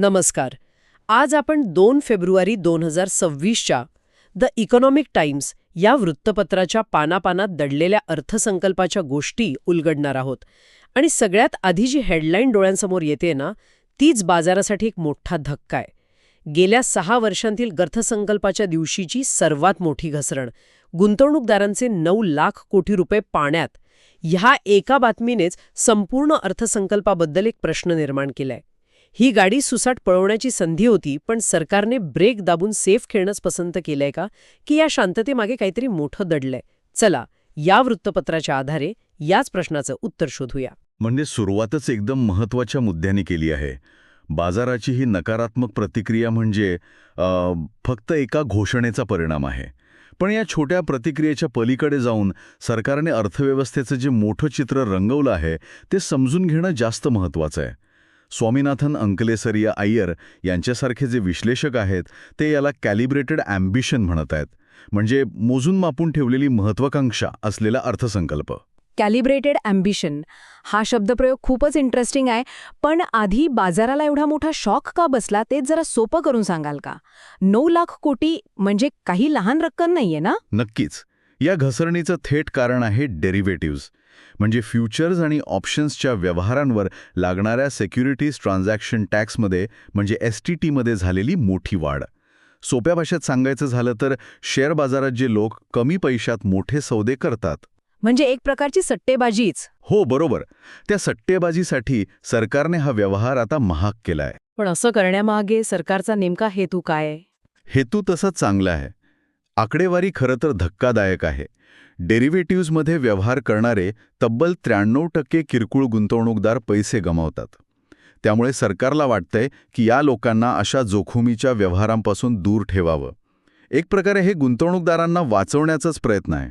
नमस्कार. आज आपण दोन फेब्रुवारी दोन हजार सव्वीसच्या द इकॉनॉमिक टाइम्स या वृत्तपत्राच्या पानापानात दडलेल्या अर्थसंकल्पाच्या गोष्टी उलगडणार आहोत. आणि सगळ्यात आधी जी हेडलाईन डोळ्यांसमोर येते ना तीच बाजारासाठी एक मोठा धक्का आहे. गेल्या सहा वर्षांतील अर्थसंकल्पाच्या दिवशीची सर्वात मोठी घसरण. गुंतवणूकदारांचे नऊ लाख कोटी रुपये पाण्यात. ह्या एका बातमीनेच संपूर्ण अर्थसंकल्पाबद्दल एक प्रश्न निर्माण केलाय. ही गाडी सुसाट पळवण्याची संधी होती पण सरकारने ब्रेक दाबून सेफ खेळणंच पसंत केलंय का? की या शांततेमागे काहीतरी मोठं दडलंय? चला या वृत्तपत्राच्या आधारे याच प्रश्नाचं उत्तर शोधूया. म्हणजे सुरुवातच एकदम महत्त्वाच्या मुद्द्याने केली आहे. बाजाराची ही नकारात्मक प्रतिक्रिया म्हणजे फक्त एका घोषणेचा परिणाम आहे. पण या छोट्या प्रतिक्रियेच्या पलीकडे जाऊन सरकारने अर्थव्यवस्थेचं जे मोठं चित्र रंगवलं आहे ते समजून घेणं जास्त महत्वाचं आहे. स्वामीनाथन अंकलेसरिया अय्यर यांच्यासारखे जे विश्लेषक आहेत ते याला कॅलिब्रेटेड ॲम्बिशन म्हणत आहेत. म्हणजे मोजून मापून ठेवलेली महत्वाकांक्षा असलेला अर्थसंकल्प. Calibrated ambition. हा शब्दप्रयोग खूपच इंटरेस्टिंग आहे पण आधी बाजाराला एवढा मोठा शॉक का बसला तेच जरा सोपं करून सांगाल का? नऊ लाख कोटी म्हणजे काही लहान रक्कम नाहीये ना? नक्कीच. या घसरणीचं थेट कारण आहे डेरिव्हेटिव्हज. म्हणजे फ्युचर्स आणि ऑप्शन्सच्या व्यवहारांवर लागणाऱ्या सेक्युरिटीज ट्रान्झॅक्शन टॅक्समध्ये म्हणजे एस टी टीमध्ये झालेली मोठी वाढ. सोप्या भाषेत सांगायचं झालं तर शेअर बाजारात जे लोक कमी पैशात मोठे सौदे करतात. म्हणजे एक प्रकारची सट्टेबाजीच. हो बरोबर. त्या सट्टेबाजीसाठी सरकारने हा व्यवहार आता महाग केलाय. पण असं करण्यामागे सरकारचा नेमका हेतू काय? हेतू तसा चांगला आहे. आकडेवारी खरं तर धक्कादायक आहे. डेरिव्हेटिव्हजमध्ये व्यवहार करणारे तब्बल त्र्याण्णव टक्के किरकोळ गुंतवणूकदार पैसे गमावतात. त्यामुळे सरकारला वाटतंय की या लोकांना अशा जोखमीच्या व्यवहारांपासून दूर ठेवावं. एक प्रकारे हे गुंतवणूकदारांना वाचवण्याचाच प्रयत्न आहे.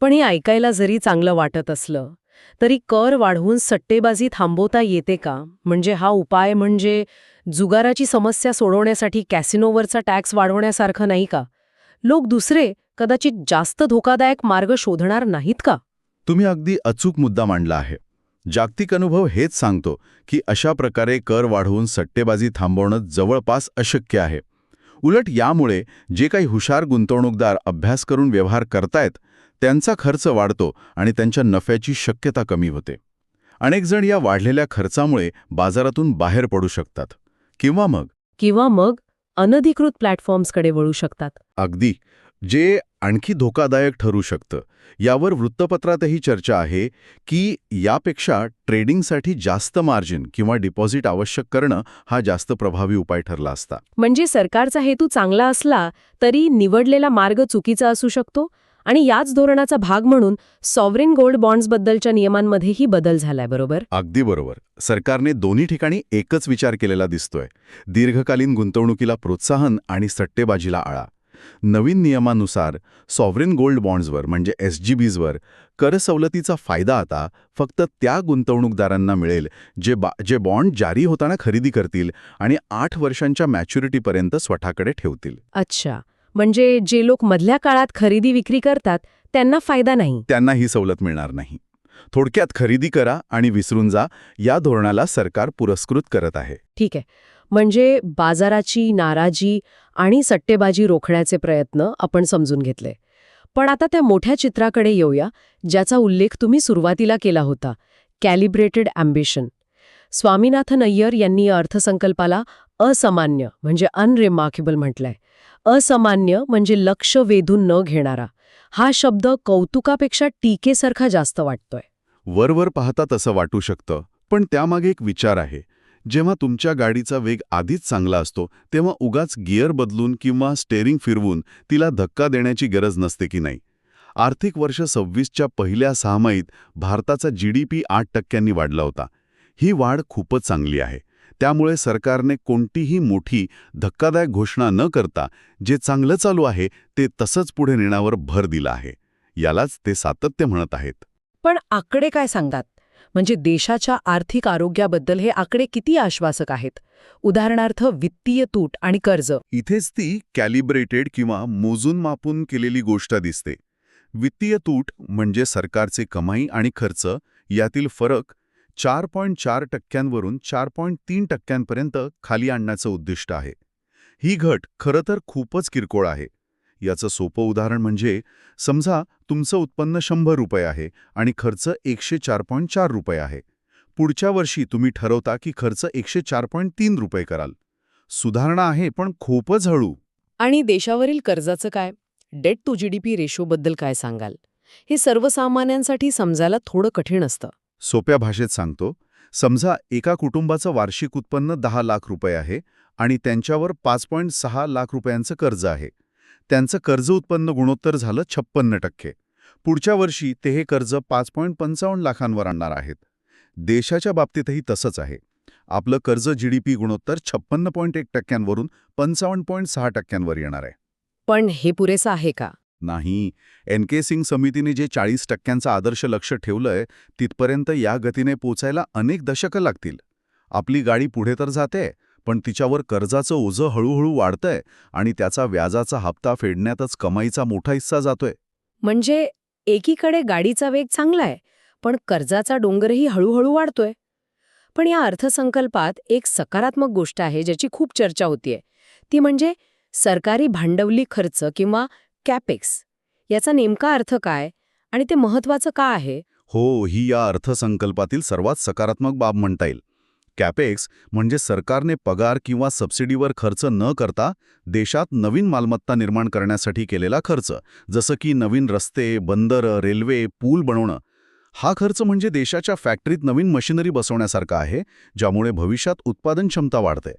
पण हे ऐकायला जरी चांगलं वाटत असलं तरी कर वाढवून सट्टेबाजी थांबवता येते का? म्हणजे हा उपाय म्हणजे जुगाराची समस्या सोडवण्यासाठी कॅसिनोवरचा टॅक्स वाढवण्यासारखं नाही का? लोक दुसरे कदाचित जास्त धोकादायक मार्ग शोधणार नाहीत का? तुम्ही अगदी अचूक मुद्दा मांडला आहे. जागतिक अनुभव हेच सांगतो की अशा प्रकारे कर वाढवून सट्टेबाजी थांबवणं जवळपास अशक्य आहे. उलट यामुळे जे काही हुशार गुंतवणूकदार अभ्यास करून व्यवहार करतायत त्यांचा खर्च वाढतो आणि त्यांच्या नफ्याची शक्यता कमी होते. अनेक जण या वाढलेल्या खर्चामुळे बाजारातून बाहेर पडू शकतात. किंवा मग? किंवा मग? अनधिकृत प्लॅटफॉर्म्सकडे वळू शकतात. अगदी. जे आणखी धोकादायक ठरू शकतं. यावर वृत्तपत्रातही चर्चा आहे की यापेक्षा ट्रेडिंगसाठी जास्त मार्जिन किंवा डिपॉझिट आवश्यक करणं हा जास्त प्रभावी उपाय ठरला असता. म्हणजे सरकारचा हेतू चांगला असला तरी निवडलेला मार्ग चुकीचा असू शकतो? आणि याच धोरणाचा भाग म्हणून सॉव्हरेन गोल्ड बॉन्ड्सबद्दलच्या नियमांमध्येही बदल झालाय बरोबर? अगदी बरोबर. सरकारने दोन्ही ठिकाणी एकच विचार केलेला दिसतोय. दीर्घकालीन गुंतवणुकीला प्रोत्साहन आणि सट्टेबाजीला आळा. नवीन नियमानुसार सॉव्हरेन गोल्ड बॉन्ड्सवर म्हणजे एस जी बीजवर कर सवलतीचा फायदा आता फक्त त्या गुंतवणूकदारांना मिळेल जे बा जे बॉन्ड जारी होताना खरेदी करतील आणि आठ वर्षांच्या मॅच्युरिटीपर्यंत स्वतःकडे ठेवतील. अच्छा. म्हणजे जे लोक मधल्या काळात खरेदी विक्री करतात त्यांना फायदा नाही. त्यांना ही सवलत मिळणार नाही. थोडक्यात खरेदी करा आणि विसरून जा या धोरणाला सरकार पुरस्कृत करत आहे. ठीक आहे. म्हणजे बाजाराची नाराजी आणि सट्टेबाजी रोखण्याचे प्रयत्न आपण समजून घेतले. पण आता त्या मोठ्या चित्राकडे येऊया ज्याचा उल्लेख तुम्ही सुरुवातीला केला होता कॅलिब्रेटेड ॲम्बिशन. स्वामीनाथन अय्यर यांनी अर्थसंकल्पाला असामान्य म्हणजे अनरिमार्केबल म्हटलंय. असामान्य म्हणजे लक्ष वेधून न घेणारा. हा शब्द कौतुकापेक्षा टीकेसारखा जास्त वाटतोय. वरवर पाहता तसं वाटू शकतं पण त्यामागे एक विचार आहे. जेव्हा तुमच्या गाडीचा वेग आधीच चांगला असतो तेव्हा उगाच गिअर बदलून किंवा स्टेअरिंग फिरवून तिला धक्का देण्याची गरज नसते की नाही. आर्थिक वर्ष सव्वीसच्या पहिल्या सहामाहीत भारताचा जी डी पी आठ टक्क्यांनी वाढला होता. ही वाढ खूपच चांगली आहे. त्यामुळे सरकारने कोणतीही मोठी धक्कादायक घोषणा न करता जे चांगलं चालू आहे ते तसंच पुढे नेण्यावर भर दिला आहे. यालाच ते सातत्य म्हणत आहेत. पण आकडे काय सांगतात? म्हणजे देशाच्या आर्थिक आरोग्याबद्दल हे आकडे किती आश्वासक आहेत? उदाहरणार्थ वित्तीय तूट आणि कर्ज. इथेच ती कॅलिब्रेटेड किंवा मोजून मापून केलेली गोष्ट दिसते. वित्तीय तूट म्हणजे सरकारचे कमाई आणि खर्च यातील फरक चार पॉईंट चार टक्क्यांवरून चार पॉईंट तीन टक्क्यांपर्यंत खाली आणण्याचं उद्दिष्ट आहे. ही घट खरं तर खूपच किरकोळ आहे. याचं सोपं उदाहरण म्हणजे समजा तुमचं उत्पन्न शंभर रुपये आहे आणि खर्च एकशे चार पॉईंट चार रुपये आहे. पुढच्या वर्षी तुम्ही ठरवता की खर्च एकशे चार पॉईंट तीन रुपये कराल. सुधारणा आहे पण खूपच हळू. आणि देशावरील कर्जाचं काय? डेट टू जीडीपी रेशोबद्दल काय सांगाल? हे सर्वसामान्यांसाठी समजायला थोडं कठीण असतं. सोप्या भाषेत सांगतो समजा एका कुटुंबाचं वार्षिक उत्पन्न दहा लाख रुपये आहे आणि त्यांच्यावर पाच पॉईंट सहा लाख रुपयांचं कर्ज आहे. त्यांचं कर्ज उत्पन्न गुणोत्तर झालं छप्पन्न टक्के. पुढच्या वर्षी ते हे कर्ज पाच पॉईंट पंचावन्न लाखांवर आणणार आहेत. देशाच्या बाबतीतही तसंच आहे. आपलं कर्ज जीडीपी गुणोत्तर छप्पन्न पॉईंट एक टक्क्यांवरून पंचावन्न पॉईंट सहा टक्क्यांवर येणार आहे. पण हे पुरेसं आहे का? नाही. एन के सिंग समितीने जे चाळीस टक्क्यांचं आदर्श लक्ष ठेवलंय तिथपर्यंत या गतीने पोचायला अनेक दशकं लागतील. आपली गाडी पुढे तर जाते पण तिच्यावर कर्जाचं ओझं हळूहळू वाढतंय आणि त्याचा व्याजाचा हप्ता फेडण्यातच कमाईचा मोठा हिस्सा जातोय. म्हणजे एकीकडे गाडीचा वेग चांगला आहे पण कर्जाचा डोंगरही हळूहळू वाढतोय. पण या अर्थसंकल्पात एक सकारात्मक गोष्ट आहे ज्याची खूप चर्चा होतीये. ती म्हणजे सरकारी भांडवली खर्च किंवा कॅपेक्स. याचा नेमका अर्थ काय आणि ते महत्वाचं का आहे? हो ही या अर्थसंकल्पातील सर्वात सकारात्मक बाब म्हणता येईल. कॅपेक्स म्हणजे सरकारने पगार किंवा सबसिडीवर खर्च न करता देशात नवीन मालमत्ता निर्माण करण्यासाठी केलेला खर्च जसं की नवीन रस्ते बंदरं रेल्वे पूल बनवणं. हा खर्च म्हणजे देशाच्या फॅक्टरीत नवीन मशिनरी बसवण्यासारखा आहे ज्यामुळे भविष्यात उत्पादन क्षमता वाढते.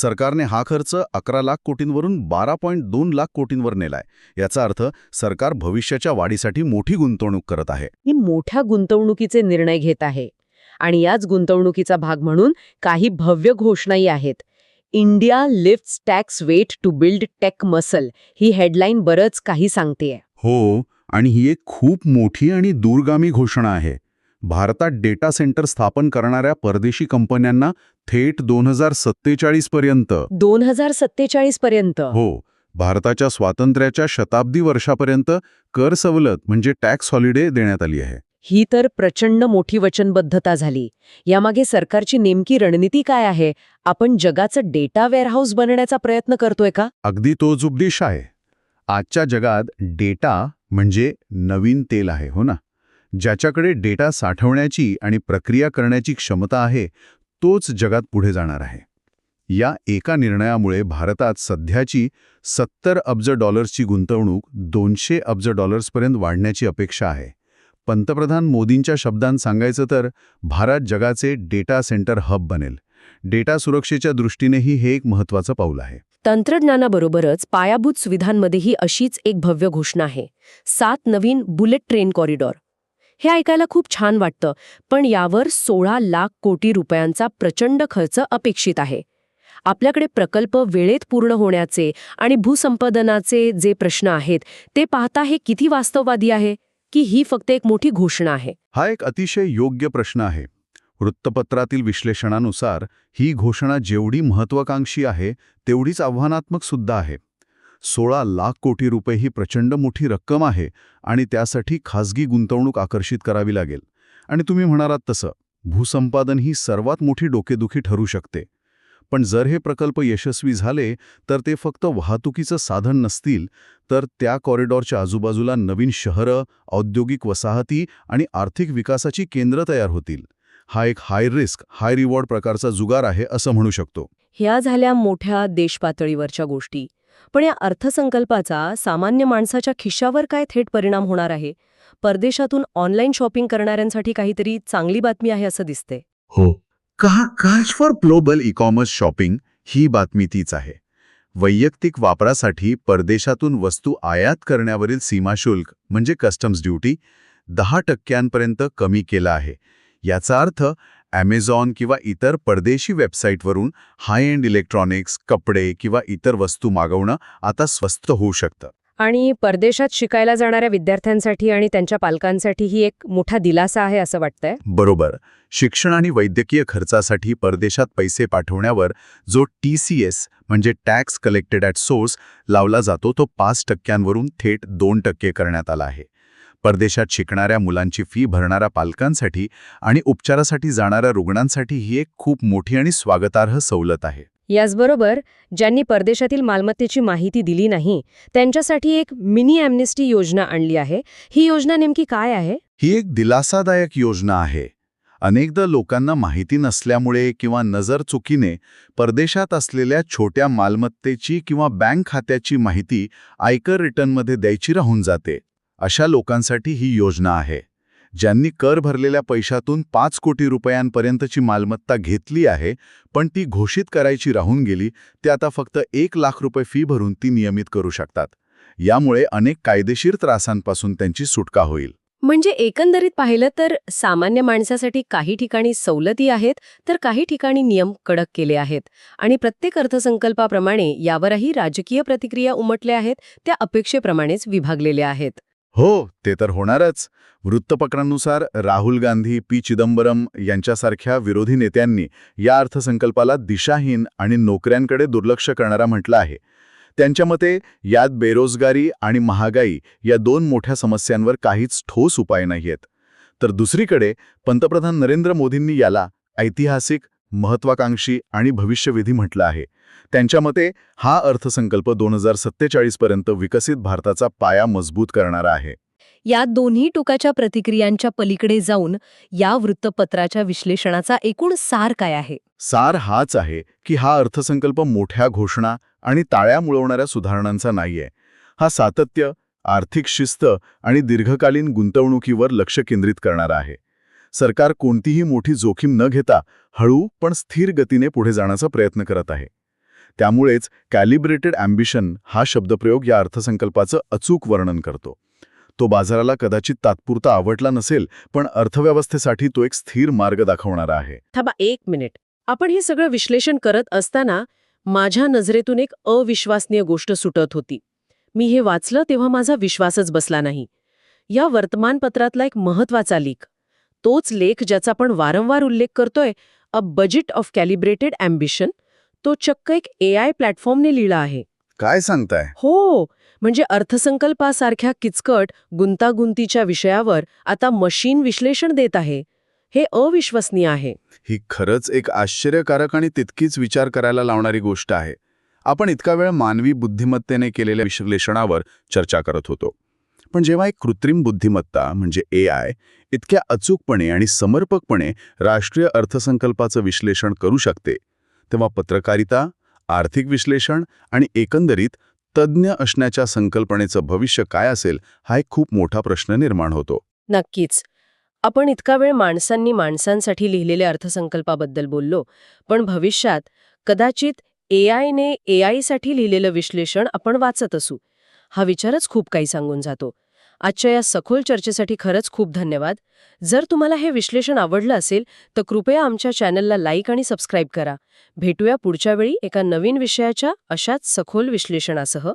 सरकारने हा खर्च अकरा लाख कोटींवरून बारा पॉईंट दोन लाख कोटींवर नेलाय. याचा अर्थ सरकार भविष्याच्या वाढीसाठी मोठी गुंतवणूक करत आहे. ही मोठ्या गुंतवणुकीचे निर्णय घेत आहे. आणि याच गुंतवणुकीचा भाग म्हणून काही भव्य घोषणाही आहेत. India lifts tax wait to build tech muscle he headline बरंच काही सांगतेय. हो आणि ही एक खूप मोठी आणि दूरगामी घोषणा आहे. भारतात डेटा सेंटर स्थापन करणाऱ्या परदेशी कंपन्यांना थेट दोन हजार सत्तेचाळीस पर्यंत. दोन हजार सत्तेचाळीस पर्यंत. हो भारताच्या स्वातंत्र्याच्या शताब्दी वर्षापर्यंत कर सवलत म्हणजे टॅक्स हॉलिडे देण्यात आली आहे. ही तर प्रचंड मोठी वचनबद्धता झाली. यामागे सरकारची नेमकी रणनीती काय आहे? आपण जगाचं डेटा वेअरहाऊस बनण्याचा प्रयत्न करतोय का? अगदी तोच उपदेश आहे. आजच्या जगात डेटा म्हणजे नवीन तेल आहे हो ना? ज्याच्याकडे डेटा साठवण्याची आणि प्रक्रिया करण्याची क्षमता आहे तोच जगात पुढे जाणार आहे. या एका निर्णयामुळे भारतात सध्याची सत्तर अब्ज डॉलर्सची गुंतवणूक दोनशे अब्ज डॉलर्सपर्यंत वाढण्याची अपेक्षा आहे. पंतप्रधान मोदींच्या शब्दांत सांगायचं तर भारत जगाचे डेटा सेंटर हब बनेल. डेटा सुरक्षेच्या दृष्टीनेही हे एक महत्त्वाचं पाऊल आहे. तंत्रज्ञानाबरोबरच पायाभूत सुविधांमध्येही अशीच एक भव्य घोषणा आहे. सात नवीन बुलेट ट्रेन कॉरिडॉर हे ऐकायला खूप छान वाटतं पण यावर सोळा लाख कोटी रुपयांचा प्रचंड खर्च अपेक्षित आहे. आपल्याकडे प्रकल्प वेळेत पूर्ण होण्याचे आणि भूसंपादनाचे जे प्रश्न आहेत ते पाहता हे किती वास्तववादी आहे की ही फक्त एक मोठी घोषणा आहे? हा एक अतिशय योग्य प्रश्न आहे. वृत्तपत्रातील विश्लेषणानुसार ही घोषणा जेवढी महत्वाकांक्षी आहे तेवढीच आव्हानात्मक सुद्धा आहे. सोळा लाख कोटी रुपये ही प्रचंड मोठी रक्कम आहे आणि त्यासाठी खाजगी गुंतवणूक आकर्षित करावी लागेल. आणि तुम्ही म्हणालात तसं भूसंपादन ही सर्वात मोठी डोकेदुखी ठरू शकते. पण जर हे प्रकल्प यशस्वी झाले तर ते फक्त वाहतुकीचं साधन नसतील तर त्या कॉरिडॉरच्या आजूबाजूला नवीन शहरं औद्योगिक वसाहती आणि आर्थिक विकासाची केंद्र तयार होतील. हा एक हाय रिस्क हाय रिवॉर्ड प्रकारचा जुगार आहे असं म्हणू शकतो. ह्या झाल्या मोठ्या देशपातळीवरच्या गोष्टी. पण या अर्थसंकल्पाचा सामान्य माणसाच्या खिशावर काय थेट परिणाम होणार आहे? परदेशातून ऑनलाईन शॉपिंग करणाऱ्यांसाठी काहीतरी चांगली बातमी आहे असं दिसते हो. का cash for global e commerce shopping ही बातमी तीच आहे. वैयक्तिक वापरासाठी परदेशातून वस्तू आयात करण्यावरील सीमाशुल्क म्हणजे कस्टम्स ड्युटी दहा टक्क्यांपर्यंत कमी केला आहे. याचा अर्थ ॲमेझॉन किंवा इतर परदेशी वेबसाईटवरून हाय एंड इलेक्ट्रॉनिक्स कपडे किंवा इतर वस्तू मागवणं आता स्वस्त होऊ शकतं. आणि परदेशात शिकायला जाणाऱ्या विद्यार्थ्यांसाठी आणि त्यांच्या पालकांसाठी ही एक मोठा दिलासा आहे असं वाटतंय? बरोबर. शिक्षण आणि वैद्यकीय खर्चासाठी परदेशात पैसे पाठवण्यावर जो टी सी एस म्हणजे टॅक्स कलेक्टेड ॲट सोर्स लावला जातो तो पाच टक्क्यांवरून थेट दोन टक्के करण्यात आला आहे. परदेशात शिकणाऱ्या मुलांची फी भरणाऱ्या पालकांसाठी आणि उपचारासाठी जाणाऱ्या रुग्णांसाठी ही एक खूप मोठी आणि स्वागतार्ह सवलत आहे. याचबरोबर ज्यांनी परदेशातील मालमत्तेची माहिती दिली नाही त्यांच्यासाठी एक मिनी ॲम्नेस्टी योजना आणली आहे. ही योजना नेमकी काय आहे? ही एक दिलासादायक योजना आहे. अनेकदा लोकांना माहिती नसल्यामुळे किंवा नजर चुकीने परदेशात असलेल्या छोट्या मालमत्तेची किंवा बँक खात्याची माहिती आयकर रिटर्नमध्ये द्यायची राहून जाते. अशा लोकांसाठी ही योजना आहे ज्यांनी कर भरलेल्या पैशातून पाच कोटी रुपयांपर्यंतची मालमत्ता घेतली आहे पण ती घोषित करायची राहून गेली ते आता फक्त एक लाख रुपये फी भरून ती नियमित करू शकतात. यामुळे अनेक कायदेशीर त्रासांपासून त्यांची सुटका होईल. म्हणजे एकंदरीत पाहिलं तर सामान्य माणसासाठी काही ठिकाणी सवलती आहेत तर काही ठिकाणी नियम कडक केले आहेत. आणि प्रत्येक अर्थसंकल्पाप्रमाणे यावरही राजकीय प्रतिक्रिया उमटल्या आहेत त्या अपेक्षेप्रमाणेच विभागलेल्या आहेत. हो ते तर होणारच. वृत्तपत्रांनुसार राहुल गांधी पी चिदंबरम यांच्यासारख्या विरोधी नेत्यांनी या अर्थसंकल्पाला दिशाहीन आणि नोकऱ्यांकडे दुर्लक्ष करणारा म्हटलं आहे. त्यांच्या मते यात बेरोजगारी आणि महागाई या दोन मोठ्या समस्यांवर काहीच ठोस उपाय नाहीयेत. तर दुसरीकडे पंतप्रधान नरेंद्र मोदींनी याला ऐतिहासिक महत्वाकांक्षी आणि भविष्यविधी म्हटलं आहे. त्यांच्या मते हा अर्थसंकल्प दोन हजार सत्तेचाळीसपर्यंत विकसित भारताचा पाया मजबूत करणारा आहे. या दोन्ही टोकाच्या प्रतिक्रियांच्या पलीकडे जाऊन या वृत्तपत्राच्या विश्लेषणाचा एकूण सार काय आहे? सार हाच आहे की हा अर्थसंकल्प मोठ्या घोषणा आणि ताळ्या मुळवणाऱ्या सुधारणांचा नाहीये. हा सातत्य आर्थिक शिस्त आणि दीर्घकालीन गुंतवणुकीवर लक्ष केंद्रित करणारा आहे. सरकार कोणतीही मोठी जोखीम न घेता हळू पण स्थिर गतीने पुढे जाण्याचा प्रयत्न करत आहे. त्यामुळेच कॅलिब्रेटेड अँबिशन हा शब्दप्रयोग या अर्थसंकल्पाचं अचूक वर्णन करतो. तो बाजाराला कदाचित तात्पुरता आवडला नसेल पण अर्थव्यवस्थेसाठी तो एक स्थिर मार्ग दाखवणारा आहे. थांबा एक मिनिट. आपण हे सगळं विश्लेषण करत असताना माझ्या नजरेतून एक अविश्वासनीय गोष्ट सुटत होती. मी हे वाचलं तेव्हा माझा विश्वासच बसला नाही. या वर्तमानपत्रातला एक महत्त्वाचा लेख तोच लेख ज्याचा आपण वारंवार उल्लेख करतोय a budget of calibrated ambition तो चक्क एक ए आय प्लॅटफॉर्मने लिहिला आहे. काय सांगताय? हो म्हणजे अर्थसंकल्पासारख्या किचकट गुंतागुंतीच्या विषयावर आता मशीन विश्लेषण देत आहे. हे अविश्वसनीय आहे. ही खरंच एक आश्चर्यकारक आणि तितकीच विचार करायला लावणारी गोष्ट आहे. आपण इतका वेळ मानवी बुद्धिमत्तेने केलेल्या विश्लेषणावर चर्चा करत होतो. पण जेव्हा एक कृत्रिम बुद्धिमत्ता म्हणजे ए आय इतक्या अचूकपणे आणि समर्पकपणे राष्ट्रीय अर्थसंकल्पाचं विश्लेषण करू शकते तेव्हा पत्रकारिता आर्थिक विश्लेषण आणि एकंदरीत तज्ज्ञ असण्याच्या संकल्पनेचं भविष्य काय असेल हा एक खूप मोठा प्रश्न निर्माण होतो. नक्कीच. आपण इतका वेळ माणसांनी माणसांसाठी लिहिलेल्या अर्थसंकल्पाबद्दल बोललो पण भविष्यात कदाचित ए आयने ए आयसाठी लिहिलेलं विश्लेषण आपण वाचत असू. हा विचारच खूप काही सांगून जातो. आजच्या या सखोल चर्चेसाठी खरंच खूप धन्यवाद. जर तुम्हाला हे विश्लेषण आवडलं असेल तर कृपया आमच्या चॅनलला लाईक आणि सबस्क्राईब करा. भेटूया पुढच्या वेळी एका नवीन विषयाच्या अशाच सखोल विश्लेषणासह.